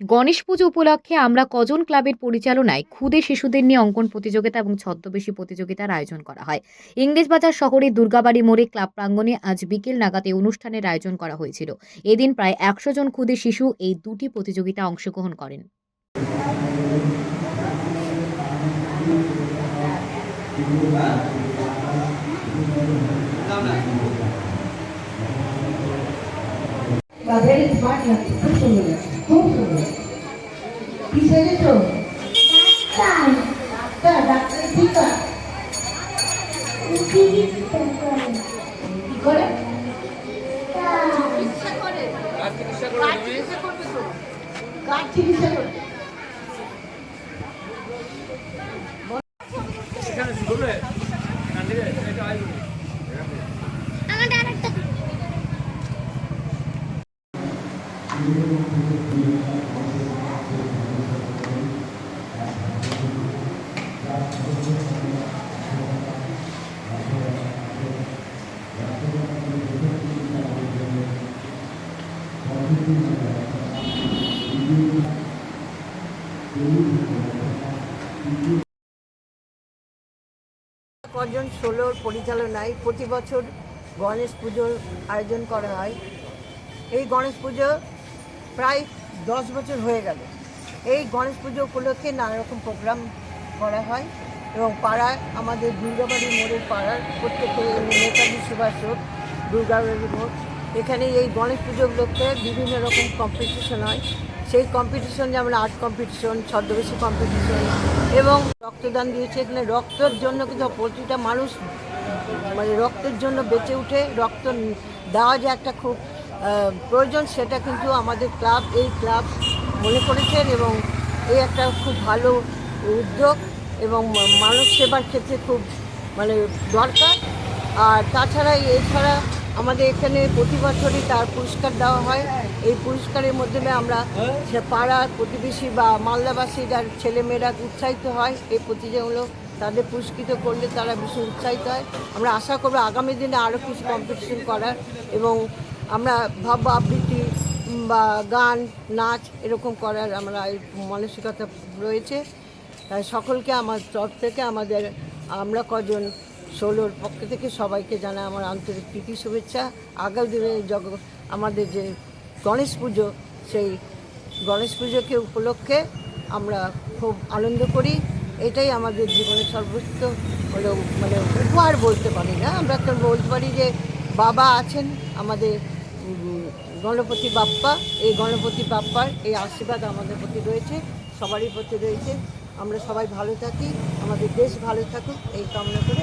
গণেশ পুজো উপলক্ষে আমরা কজন ক্লাবের পরিচালনায় ক্ষুদে শিশুদের নিয়ে অঙ্কন প্রতিযোগিতা এবং ছদ্মবেশী প্রতিযোগিতার আয়োজন করা হয়? ইংরেজবাজার শহরের দুর্গাবাড়ি মোড়ে ক্লাব প্রাঙ্গণে আজ বিকেল এই অনুষ্ঠানের আয়োজন করা হয়েছিল। এদিন প্রায় একশো জন ক্ষুদে শিশু এই দুটি প্রতিযোগিতা অংশগ্রহণ করেন। খুব সুন্দর খুব সুন্দর কি সেজেছো ডাক্তার ডাক্তার ঠিক আছে কি করে কার চিকিৎসা করে? কজন ষোলোর পরিচালনায় প্রতি বছর গণেশ পুজোর আয়োজন করা হয়। এই গণেশ পুজো প্রায় দশ বছর হয়ে গেল। এই গণেশ পুজো উপলক্ষে নানা রকম প্রোগ্রাম করা হয় এবং পাড়ায় আমাদের দুর্গাবাড়ি মোড়ের পাড়ার প্রত্যেকে নেতাজি সুভাষ রোড দুর্গাবাড়ি মোড় এখানে এই গণেশ পুজো উপলক্ষে বিভিন্ন রকম কম্পিটিশন হয়। সেই কম্পিটিশন যেমন আর্ট কম্পিটিশন ছদ্মবেশী কম্পিটিশন এবং রক্তদান দিয়েছে। এখানে রক্তের জন্য কিন্তু প্রতিটা মানুষ মানে রক্তের জন্য বেঁচে উঠে রক্ত দেওয়া যে একটা খুব প্রয়োজন সেটা কিন্তু আমাদের ক্লাব, এই ক্লাব মনে করেছেন এবং এই একটা খুব ভালো উদ্যোগ এবং মানুষ সেবার ক্ষেত্রে খুব মানে দরকার। আর তাছাড়া এছাড়া আমাদের এখানে প্রতি বছরই তার পুরস্কার দেওয়া হয়। এই পুরস্কারের মাধ্যমে আমরা সে পাড়ার প্রতিবেশী বা মালদাবাসী যার ছেলেমেয়েরা উৎসাহিত হয়। এই প্রতিযোগিতাগুলো তাদের পুরস্কৃত করলে তারা ভীষণ উৎসাহিত হয়। আমরা আশা করব আগামী দিনে আরও কিছু কম্পিটিশন করার এবং আমরা ভাব আবৃত্তি বা গান, নাচ এরকম করার আমরা মানসিকতা রয়েছে। তাই সকলকে আমার তরফ থেকে আমাদের, আমরা কজন ষোলোর পক্ষ থেকে সবাইকে জানাই আমার আন্তরিক প্রীতি, শুভেচ্ছা। আগামী দিনে জগ, আমাদের যে গণেশ পুজো, সেই গণেশ পুজোকে উপলক্ষে আমরা খুব আনন্দ করি। এটাই আমাদের জীবনের সর্বোচ্চ হলো মানে উপহার বলতে পারি না। আমরা তো বলতে পারি যে বাবা আছেন আমাদের গণপতি বাপ্পা, এই গণপতি বাপ্পার এই আশীর্বাদ আমাদের প্রতি রয়েছে, সবারই প্রতি রয়েছে। আমরা সবাই ভালো থাকি, আমাদের দেশ ভালো থাকুক, এই কামনা করে